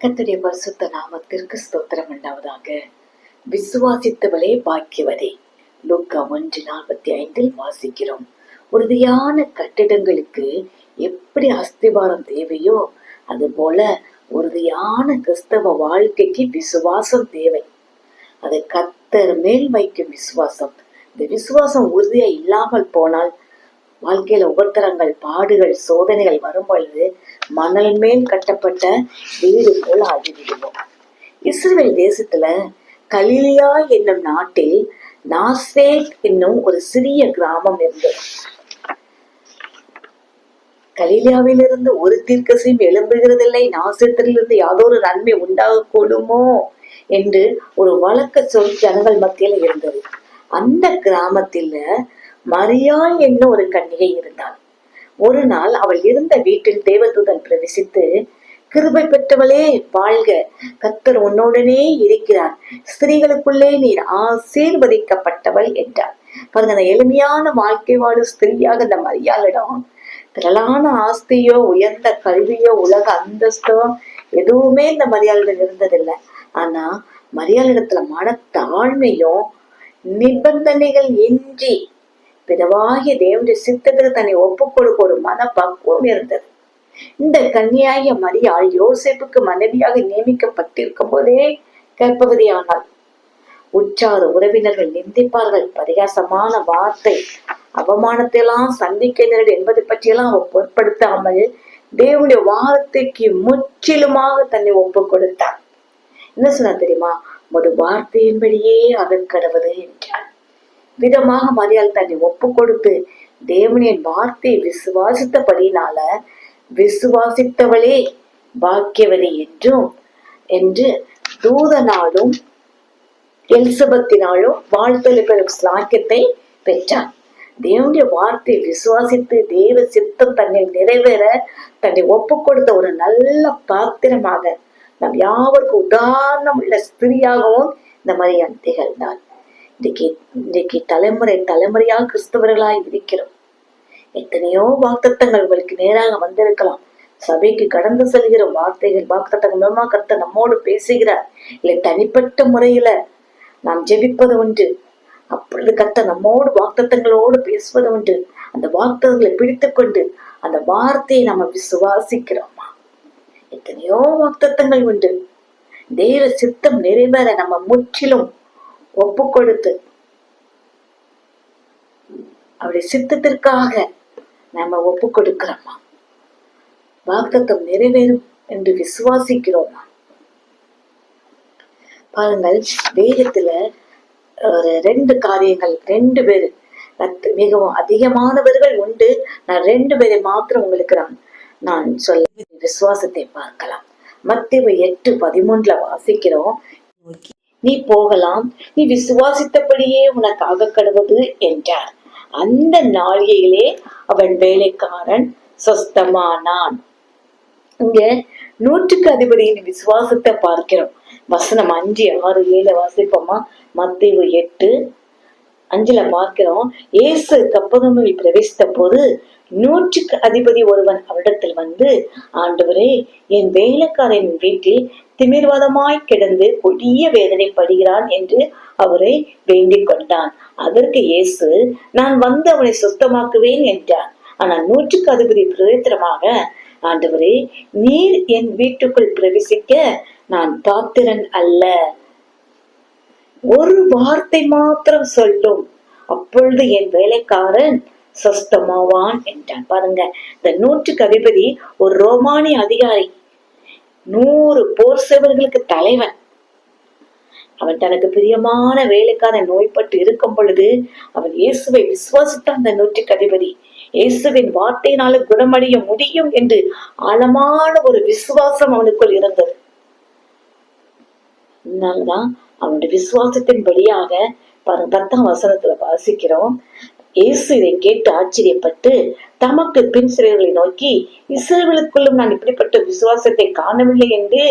கத்துடைய பரிசுத்த நாமத்திற்கு ஸ்தோத்திரம் உண்டாவதாக. விசுவாசித்தவளே பாக்கியவதே. லூக்கா ஒன்று நாற்பத்தி ஐந்தில் வாசிக்கிறோம். உறுதியான கட்டிடங்களுக்கு எப்படி அஸ்திபாரம் தேவையோ அது போல உறுதியான கிறிஸ்தவ வாழ்க்கைக்கு விசுவாசம் தேவை. அது கத்தர் மேல் வைக்கும் விசுவாசம். இந்த விசுவாசம் உறுதியா இல்லாமல் போனால் வாழ்க்கையில உபத்திரங்கள் பாடுகள் சோதனைகள் வரும் பொழுது மணல் மேல் கட்டப்பட்ட வீடு போல் ஆகிவிடுவோம். இஸ்ரேல் தேசத்துல கலிலியா என்னும் நாட்டில் நாசேத் என்னும் ஒரு சிறிய கிராமம் இருந்தது. கலிலியாவிலிருந்து ஒரு தீர்க்கசையும் எழும்புகிறதில்லை. நாசத்திலிருந்து யாதொரு நன்மை உண்டாகக்கூடுமோ என்று ஒரு வழக்க சொல் ஜனங்கள் மத்தியில் இருந்தது. அந்த கிராமத்தில மரியாள் என்னும் ஒரு கன்னிகை இருந்தாள். ஒரு நாள் அவள் இருந்த வீட்டில் தேவதூதன் பிரவேசித்து கிருபை பெற்றவளே வாழ்க. கத்தர் உன்னோடனே இருக்கிறார். ஸ்திரீகளுக்குள்ளே நீர் ஆசீர்வதிக்கப்பட்டவள் என்றார் பாருங்க அந்த எளிமையான வாழ்க்கை வாழும் ஸ்திரீயாக இந்த மரியாளிடம். திரளான ஆஸ்தியோ உயர்ந்த கல்வியோ உலக அந்தஸ்தோ எதுவுமே இந்த மரியாதையிடம் இருந்ததில்லை. ஆனா மரியாதையிடத்துல மன தாழ்மையும் நிபந்தனைகள் இன்றி பிறவாகிய தேவனுடைய சித்தத்துக்கு தன்னை ஒப்புக் கொடுக்க ஒரு மனப்பக்குவம் இருந்தது. இந்த கன்னியாகிய மரியாள் யோசேப்புக்கு மனைவியாக நியமிக்கப்பட்டிருக்கும் போதே கர்ப்பவதியானாள். உற்றார் உறவினர்கள் நிந்திப்பார்கள். பரிகாசமான வார்த்தை அவமானத்தை எல்லாம் சந்திக்க நேரிடும் என்பதை பற்றியெல்லாம் அவ பொருட்படுத்தாமல் தேவனுடைய வார்த்தைக்கு முற்றிலுமாக தன்னை ஒப்பு கொடுத்தார் என்ன சொன்னா தெரியுமா? ஒரு வார்த்தையின்படியே அதற்கடவது என்றார். விதமாக மரியாள் தன்னை ஒப்பு கொடுத்து தேவனின் வார்த்தையை விசுவாசித்தபடினால விசுவாசித்தவளே பாக்கியவதி என்றும் என்று தூதனாலும் எலிசபத்தினாலும் வாழ்த்தலுக்கும் சாக்கியத்தை பெற்றார் தேவனுடைய வார்த்தையை விசுவாசித்து தேவ சித்தம் தன்னை நிறைவேற தன்னை ஒப்பு கொடுத்த ஒரு நல்ல பாத்திரமாக நம் யாவருக்கும் உதாரணம் உள்ள ஸ்திரியாகவும் இந்த மரியாதை திகழ்ந்தாள் இன்றைக்கு இன்றைக்கு தலைமுறை தலைமுறையாக கிறிஸ்தவர்களாய் இருக்கிறோம். எத்தனையோ வாக்குத்தங்கள் உங்களுக்கு நேராக வந்திருக்கலாம். சபைக்கு கடந்து செல்கிற வார்த்தைகள் வாக்குத்தங்கள் மூலமா கர்த்தர் நம்மோடு பேசுகிறார். இல்லை தனிப்பட்ட முறையில நாம் ஜெபிப்பது உண்டு. அப்பொழுது கர்த்தர் நம்மோடு வாக்குத்தங்களோடு பேசுவது உண்டு. அந்த வாக்குத்தங்களை பிடித்து கொண்டு அந்த வார்த்தையை நம்ம விசுவாசிக்கிறோமா? எத்தனையோ வாக்குத்தங்கள் உண்டு. தேவ சித்தம் நிறைவேற நம்ம முற்றிலும் ஒப்பு கொடுத்து அவருடைய சித்தத்திற்காக நம்ம ஒப்பு கொடுக்கிறோமா வாக்குத்தம் நிறைவேறும் என்று விசுவாசிக்கிறோமா? பாருங்கள் வேதத்துல ஒரு ரெண்டு காரியங்கள் ரெண்டு பேர். மிகவும் அதிகமானவர்கள் உண்டு. நான் ரெண்டு பேரை மாத்திரம் உங்களுக்கு நான் நான் சொல்ல விசுவாசத்தை பார்க்கலாம். மத்திய எட்டு பதிமூன்றுல வாசிக்கிறோம். நீ போகலாம். நீ விசுவாசித்தபடியே உனக்காக ஆகக்கடுவது என்றார். அந்த நாளிகையிலே அவன் வேலைக்காரன் சொஸ்தமானான். இங்க நூற்றுக்கு அதிபதியின் விசுவாசத்தை பார்க்கிறோம். வசனம் அஞ்சு ஆறு ஏழு வாசிப்போமா? மத்தேயு எட்டு. அஞ்சுல பார்க்கிறோம். இயேசு கப்பதமில் பிரவேசித்த போது நூற்றுக்கு அதிபதி ஒருவன் அவரிடத்தில் வந்து ஆண்டவரே என் வேலைக்காரன் வீட்டில் திமிர்வாதமாய் கிடந்து கொடிய வேதனைப்படுகிறான் என்று அவரை வேண்டிக் கொண்டான். அதற்கு இயேசு நான் வந்து அவனை சுத்தமாக்குவேன் என்றார். ஆனால் நூற்றுக்கு அதிபதி பிரவேத்திரமாக ஆண்டவரே நீர் என் வீட்டுக்குள் பிரவேசிக்க நான் பாத்திரன் அல்ல. ஒரு வார்த்தை மாத்திரம் சொல்லும் அப்பொழுது என் வேலைக்காரன் சொஸ்தமாவான் என்றான். பாருங்க இந்த நூற்றுக்கு அதிபதி ஒரு ரோமானிய அதிகாரி. நூறு போர் சேவர்களுக்கு தலைவன். அவன் தனக்கு பிரியமான வேலைக்கான நோய்பட்டு இருக்கும் பொழுது அவன் இயேசுவை விசுவாசித்த அந்த நூற்றுக்கு அதிபதி இயேசுவின் வார்த்தையினால குணமடைய முடியும் என்று ஆழமான ஒரு விசுவாசம் அவனுக்குள் இருந்தது. அதனாலதான் அவனுடைய விசுவாசத்தின்படியாக பாருங்க பத்தாம் வசனத்துல வாசிக்கிறோம் இயேசு இதை கேட்டு ஆச்சரியப்பட்டு தமக்கு பின் சிறைகளை நோக்கி இஸ்ரவேலுக்குள்ளும் நான் இப்படிப்பட்ட விசுவாசத்தை காணவில்லை என்று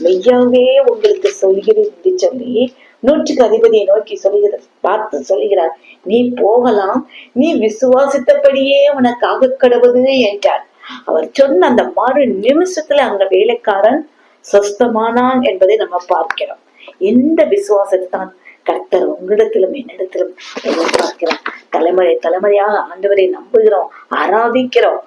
மெய்யாவே உங்களுக்கு சொல்கிறேன் என்று சொல்லி நூற்றுக்கு அதிபதியை நோக்கி சொல்லுகிற பார்த்து சொல்லுகிறார் நீ போகலாம் நீ விசுவாசித்தபடியே உனக்கு ஆகக் கடவுது என்றார். அவர் சொன்ன அந்த மறு நிமிஷத்துல அங்க வேலைக்காரன் சொஸ்தமானான் என்பதை நம்ம பார்க்கிறோம். எந்த விசுவாசத்தான் கர்த்தர் உங்களிடத்திலும் என்னிடத்திலும் எதிர்பார்க்கிறார். தலைமுறை தலைமுறையாக ஆண்டவரை நம்புகிறோம் ஆராதிக்கிறோம்.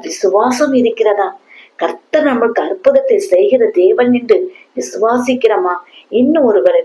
விசுவாசம் இருக்கிறதா? கர்த்தர் நம்மளுக்கு அற்புதத்தை செய்கிற தேவன் என்று விசுவாசிக்கிறோமா? இன்னும் ஒருவரை